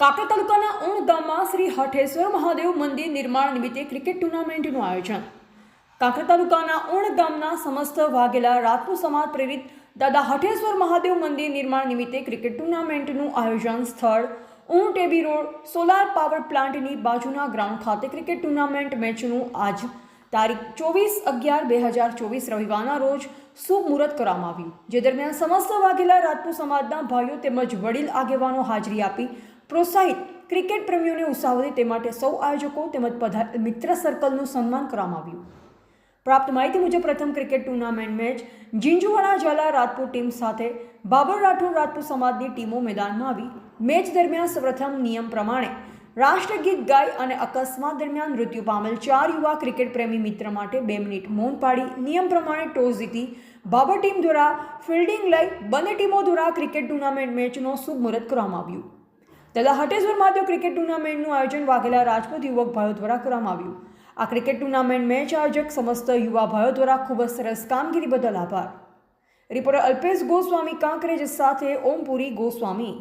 કાંકરા તાલુકાના ઉણ ગામમાં શ્રી હઠેશ્વર મહાદેવ મંદિર નિર્માણ નિમિત્તે ક્રિકેટ ટુર્નામેન્ટનું આયોજન. કાંકરા તાલુકાના ઉણ ગામના સમસ્ત વાઘેલા રાજપૂત સમાજ પ્રેરિત દાદા હઠેશ્વર મહાદેવ મંદિર નિર્માણ નિમિત્તે ક્રિકેટ ટુર્નામેન્ટનું આયોજન સ્થળ ઊણ ટેબી રોડ, સોલાર પાવર પ્લાન્ટની બાજુના ગ્રાઉન્ડ ખાતે ક્રિકેટ ટુર્નામેન્ટ મેચનું આજ તારીખ ચોવીસ અગિયાર બે હજાર ચોવીસ રવિવારના રોજ શુભ મુહૂર્ત કરવામાં આવ્યું. જે દરમિયાન સમસ્ત વાઘેલા રાજપૂત સમાજના ભાઈઓ તેમજ વડીલ આગેવાનો હાજરી આપી પ્રોત્સાહિત ક્રિકેટ પ્રેમીઓને ઉત્સાહ તે માટે સૌ આયોજકો તેમજ મિત્ર સર્કલનું સન્માન કરવામાં આવ્યું. પ્રાપ્ત માહિતી મુજબ પ્રથમ cricket tournament match Jhinjhuvada Jhala Rajput team સાથે બાબર રાઠોડ રાજપૂત સમાજની ટીમો મેદાનમાં આવી. મેચ દરમિયાન પ્રથમ નિયમ પ્રમાણે રાષ્ટ્રગીત ગાય અને અકસ્માત દરમિયાન મૃત્યુ પામેલ ચાર યુવા ક્રિકેટ પ્રેમી મિત્ર માટે બે મિનિટ મૌન પાડી. નિયમ પ્રમાણે ટોસ જીતી બાબર ટીમ દ્વારા ફિલ્ડિંગ લઈ બંને ટીમો દ્વારા ક્રિકેટ ટુર્નામેન્ટ મેચનો શુભ મુહૂર્ત કરવામાં આવ્યું. દાદા હટેશ્વર મહાદેવ ક્રિકેટ ટુર્નામેન્ટનું આયોજન વાઘેલા રાજપૂત યુવક ભાઈઓ દ્વારા કરવામાં આવ્યું. આ ક્રિકેટ ટુર્નામેન્ટ મેચ આયોજક સમસ્ત યુવા ભાઈઓ દ્વારા ખૂબ જ સરસ કામગીરી બદલ આભાર. રિપોર્ટર અલ્પેશ ગોસ્વામી કાંકરેજ સાથે ઓમપુરી ગોસ્વામી.